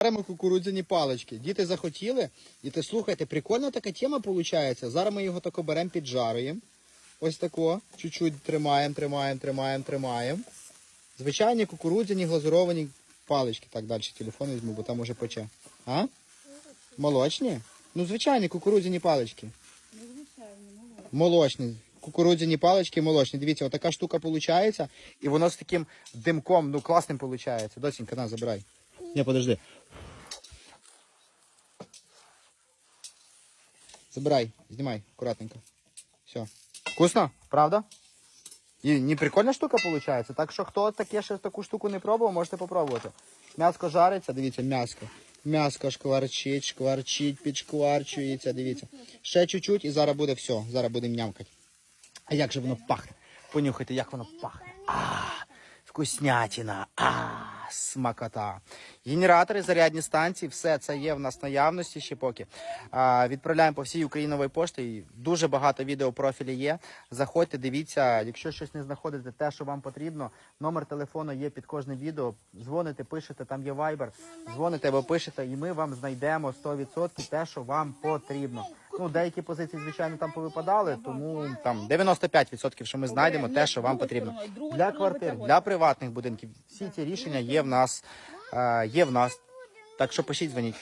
Беремо кукурудзяні палички. Діти захотіли. І ти слухайте, прикольна така тема виходить. Зараз ми його тако беремо, піджаруємо. Ось тако. Чуть-чуть тримаємо, тримаємо, тримаємо, тримаємо. Звичайні кукурудзяні глазуровані палички. Так, далі телефон візьму, бо там може пече. А? Молочні? Ну, звичайні кукурудзяні палички. Молочні. Кукурудзяні палички молочні. Дивіться, отака штука виходить, і воно з таким димком, ну класним виходить. Досінька, на, забирай. Ні, подожди. Забирай, знімай, акуратненько. Все. Вкусно? Правда? І не прикольна штука виходить. Так що хто таке ще таку штуку не пробував, можете попробувати. М'яско жариться, дивіться, м'яско. М'яско шкварчить, шкварчить, підшкварчується, дивіться. Ще чуть-чуть і зараз буде все. Зараз будемо нямкати. А як же воно пахне? Понюхайте, як воно пахне. А, вкуснятина. А, смакота. Генератори, зарядні станції, все це є в нас наявності ще поки. А, відправляємо по всій Україні нової пошти. І дуже багато відео профілі є. Заходьте, дивіться, якщо щось не знаходите, те, що вам потрібно. Номер телефону є під кожним відео. Дзвоните, пишете, там є Viber. Дзвоните або пишете, і ми вам знайдемо 100% те, що вам потрібно. Ну, деякі позиції, звичайно, там повипадали, тому там 95% що ми знайдемо те, що вам потрібно. Для квартир, для приватних будинків. Всі ці рішення є в нас. е, Є в нас. Так що пишіть, дзвоніть.